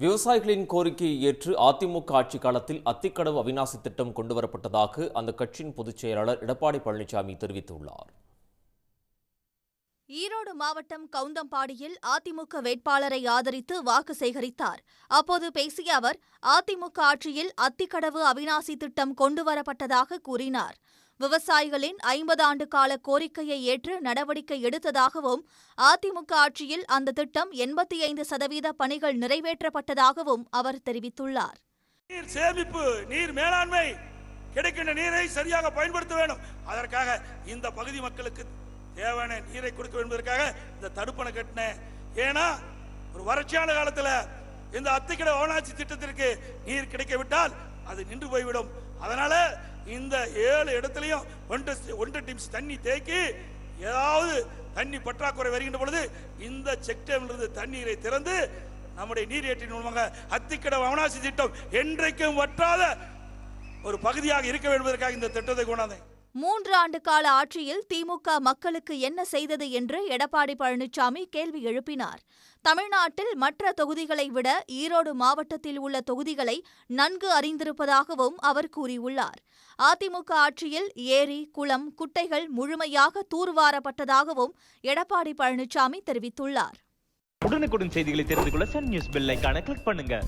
விவசாயிகளின் கோரிக்கையை ஏற்று அதிமுக ஆட்சி காலத்தில் அத்திக்கடவு அவிநாசி திட்டம் கொண்டுவரப்பட்டதாக அந்த கட்சியின் பொதுச் செயலாளர் எடப்பாடி பழனிசாமி தெரிவித்துள்ளார். ஈரோடு மாவட்டம் கவுந்தம்பாடியில் அதிமுக வேட்பாளரை ஆதரித்து வாக்கு சேகரித்தார். அப்போது பேசிய அவர் அதிமுக ஆட்சியில் அத்திக்கடவு அவிநாசி திட்டம் கொண்டுவரப்பட்டதாக கூறினார். விவசாயிகளின் ஐம்பது ஆண்டு கால கோரிக்கையை ஏற்று நடவடிக்கை எடுத்ததாகவும் அதிமுக ஆட்சியில் அந்த திட்டம் எண்பத்தி ஐந்து சதவீத பணிகள் நிறைவேற்றப்பட்டதாகவும் அவர் தெரிவித்துள்ளார். நீர் சேமிப்பு நீர் மேலாண்மை கிடைக்கின்ற நீரை சரியாக பயன்படுத்த வேண்டும். அதற்காக இந்த பகுதி மக்களுக்கு தேவையான நீரை கொடுக்க வேண்டும் இந்த தடுப்பணை கட்டினேன். ஏன்னா ஒரு வறட்சியான காலத்தில் இந்த அத்திக்கடை ஓனாட்சி திட்டத்திற்கு நீர் கிடைக்கவிட்டால் அது நின்று போய்விடும். அதனால இந்த ஏழு இடத்துலையும் ஒன்று ஒன்று டிம்ஸ் தண்ணி தேக்கி ஏதாவது தண்ணி பற்றாக்குறை வருகின்ற பொழுது இந்த செக் டேமிலிருந்து தண்ணீரை திறந்து நம்முடைய நீரேற்றின் மூலமாக அத்திக்கட அவனாசி திட்டம் என்றைக்கும் வற்றாத ஒரு பகுதியாக இருக்க வேண்டும் என்பதற்காக இந்த திட்டத்தை கொண்டாந்தேன். மூன்று ஆண்டு கால ஆட்சியில் திமுக மக்களுக்கு என்ன செய்தது என்று எடப்பாடி பழனிசாமி கேள்வி எழுப்பினார். தமிழ்நாட்டில் மற்ற தொகுதிகளை விட ஈரோடு மாவட்டத்தில் உள்ள தொகுதிகளை நன்கு அறிந்திருப்பதாகவும் அவர் கூறியுள்ளார். அதிமுக ஆட்சியில் ஏரி குளம் குட்டைகள் முழுமையாக தூர்வாரப்பட்டதாகவும் எடப்பாடி பழனிசாமி தெரிவித்துள்ளார். உடனுக்குடன் செய்திகளை தெரிந்து கொள்ள சன் நியூஸ் பெல் கிளிக் பண்ணுங்க.